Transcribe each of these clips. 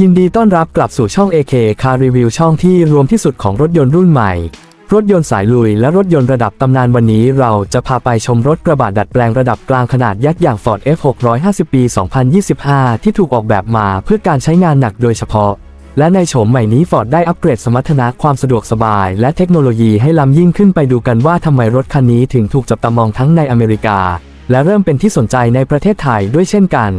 ยินดีต้อนรับกลับสู่ช่อง AK Car Review ช่องที่รวมที่สุดของรถยนต์รุ่นใหม่ รถยนต์สายลุยและรถยนต์ระดับตำนานวันนี้เราจะพาไปชมรถกระบะดัดแปลงระดับกลางขนาดยักษ์อย่าง Ford F650 ปี 2025 ที่ถูกออกแบบมาเพื่อการใช้งานหนักโดยเฉพาะ และในโฉมใหม่นี้ Ford ได้อัปเกรดสมรรถนะความสะดวกสบาย และเทคโนโลยีให้ล้ำยิ่งขึ้นไปดูกันว่าทำไมรถคันนี้ถึงถูกจับตามองทั้งในอเมริกา และเริ่มเป็นที่สนใจในประเทศไทยด้วยเช่นกัน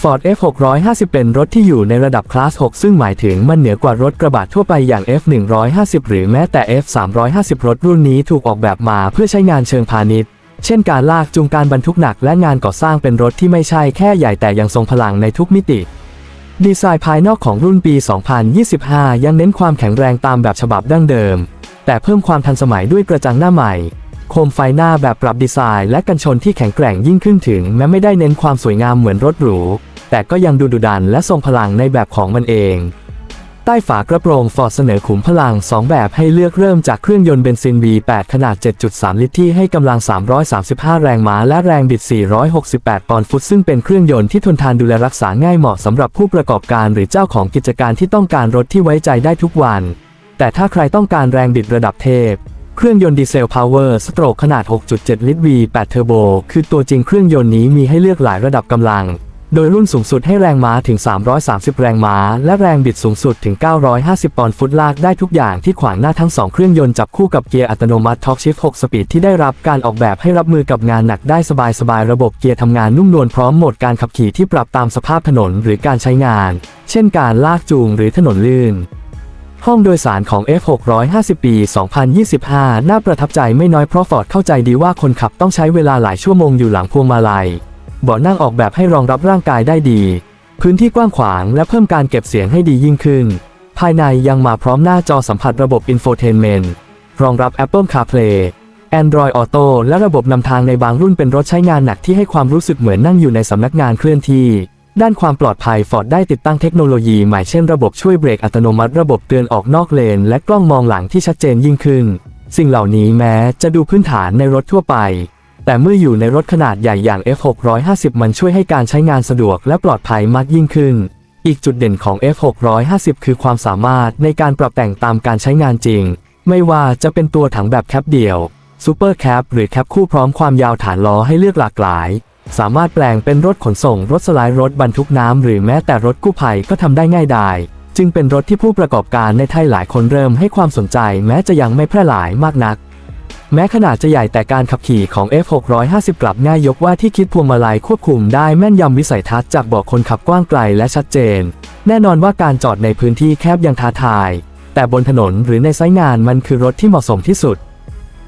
Ford F650 เป็นรถที่อยู่ในระดับคลาส 6 ซึ่งหมายถึงมันเหนือกว่ารถกระบะทั่วไปอย่าง F150 หรือแม้แต่ F350 รถรุ่นนี้ถูกออกแบบมาเพื่อใช้งานเชิงพาณิชย์ เช่นการลากจูงการบรรทุกหนักและงานก่อสร้างเป็นรถที่ไม่ใช่แค่ใหญ่แต่ยังทรงพลังในทุกมิติ ดีไซน์ภายนอกของรุ่นปี 2025 ยังเน้นความแข็งแรงตามแบบฉบับดั้งเดิม แต่เพิ่มความทันสมัยด้วยกระจังหน้าใหม่โคมไฟหน้าแบบปรับดีไซน์และกันชนที่แข็งแกร่งยิ่งขึ้นถึงแม้ไม่ได้เน้นความสวยงามเหมือนรถหรู แต่ก็ยังดูดุดันและทรงพลังในแบบของมันเอง ใต้ฝากระโปรงฟอร์ดเสนอขุมพลัง 2 แบบให้เลือกเริ่มจากเครื่องยนต์เบนซิน V8 ขนาด 7.3 ลิตรที่ให้กำลัง 335 แรงม้าและแรงบิด 468 ปอนด์ฟุต ซึ่งเป็นเครื่องยนต์ที่ทนทานดูแลรักษาง่ายเหมาะสำหรับผู้ประกอบการหรือเจ้าของกิจการที่ต้องการรถที่ไว้ใจได้ทุกวัน แต่ถ้าใครต้องการแรงบิดระดับเทพเครื่องยนต์ดีเซลพาวเวอร์สโตรกขนาด 6.7 ลิตร V8 เทอร์โบ คือตัวจริงเครื่องยนต์นี้มีให้เลือกหลายระดับกำลัง โดยรุ่นสูงสุดให้แรงม้าถึง 330 แรงม้า และแรงบิดสูงสุดถึง 950 ปอนด์ฟุตลากได้ทุกอย่างที่ขวางหน้าทั้ง 2 เครื่องยนต์จับคู่กับเกียร์อัตโนมัติ Torque Shift 6สปีดที่ได้รับการออกแบบให้รับมือกับงานหนักได้สบายๆ ระบบเกียร์ทำงานนุ่มนวลพร้อมโหมดการขับขี่ที่ปรับตามสภาพถนนหรือการใช้งาน เช่นการลากจูงหรือถนนลื่นห้องโดยสารของ F650 ปี 2025 น่าประทับใจไม่น้อยเพราะฟอร์ดเข้าใจดีว่าคนขับต้องใช้เวลาหลายชั่วโมงอยู่หลังพวงมาลัย เบาะนั่งออกแบบให้รองรับร่างกายได้ดี พื้นที่กว้างขวางและเพิ่มการเก็บเสียงให้ดียิ่งขึ้น ภายในยังมาพร้อมหน้าจอสัมผัสระบบ Infotainment รองรับ Apple CarPlay Android Auto และระบบนำทางในบางรุ่นเป็นรถใช้งานหนักที่ให้ความรู้สึกเหมือนนั่งอยู่ในสำนักงานเคลื่อนที่ ด้านความปลอดภัย Ford ได้ติดตั้งเทคโนโลยีใหม่เช่นระบบช่วยเบรกอัตโนมัติ ระบบเตือนออกนอกเลน และกล้องมองหลังที่ชัดเจนยิ่งขึ้น สิ่งเหล่านี้แม้จะดูพื้นฐานในรถทั่วไป แต่เมื่ออยู่ในรถขนาดใหญ่อย่าง F650 มันช่วยให้การใช้งานสะดวกและปลอดภัยมากยิ่งขึ้น อีกจุดเด่นของ F650 คือความสามารถในการปรับแต่งตามการใช้งานจริง ไม่ว่าจะเป็นตัวถังแบบแคปเดี่ยวซูเปอร์แคปหรือแคปคู่พร้อมความยาวฐานล้อให้เลือกหลากหลาย สามารถแปลงเป็นรถขนส่ง รถสไลด์รถบรรทุกน้ำหรือแม้แต่รถกู้ภัยก็ทำได้ง่ายดายจึงเป็นรถที่ผู้ประกอบการในไทยหลายคนเริ่มให้ความสนใจแม้จะยังไม่แพร่หลายมากนัก แม้ขนาดจะใหญ่แต่การขับขี่ของ F650 กลับง่ายยกว่าที่คิดพวงมาลัยควบคุมได้แม่นยำวิสัยทัศน์จากบาะคนขับกว้างไกลและชัดเจน แน่นอนว่าการจอดในพื้นที่แคบยังท้าทาย แต่บนถนนหรือในไซต์งานมันคือรถที่เหมาะสมที่สุด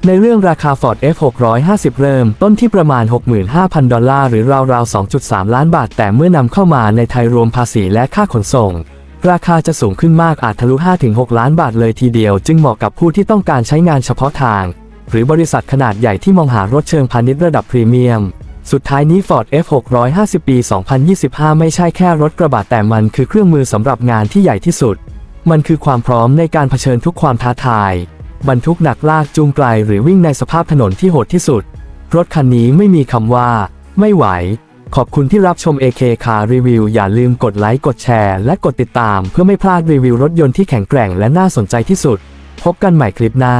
ในเรื่องราคา Ford F650 เริ่มต้นที่ประมาณ 65,000 ดอลลาร์หรือราวๆ 2.3 ล้านบาท แต่เมื่อนำเข้ามาในไทยรวมภาษีและค่าขนส่งราคาจะสูงขึ้นมากอาจทะลุ 5-6 ล้านบาทเลยทีเดียว จึงเหมาะกับผู้ที่ต้องการใช้งานเฉพาะทาง หรือบริษัทขนาดใหญ่ที่มองหารถเชิงพาณิชย์ระดับพรีเมียม สุดท้ายนี้ Ford F650 ปี 2025 ไม่ใช่แค่รถกระบะแต่มันคือเครื่องมือสำหรับงานที่ใหญ่ที่สุด มันคือความพร้อมในการเผชิญทุกความท้าทาย บรรทุกหนักลากจูงไกลหรือวิ่งในสภาพถนนที่โหดที่สุด รถคันนี้ไม่มีคำว่า ไม่ไหว ขอบคุณที่รับชม AK Car Review อย่าลืมกดไลค์กดแชร์ และกดติดตาม เพื่อไม่พลาดรีวิวรถยนต์ที่แข็งแกร่งและน่าสนใจที่สุด พบกันใหม่คลิปหน้า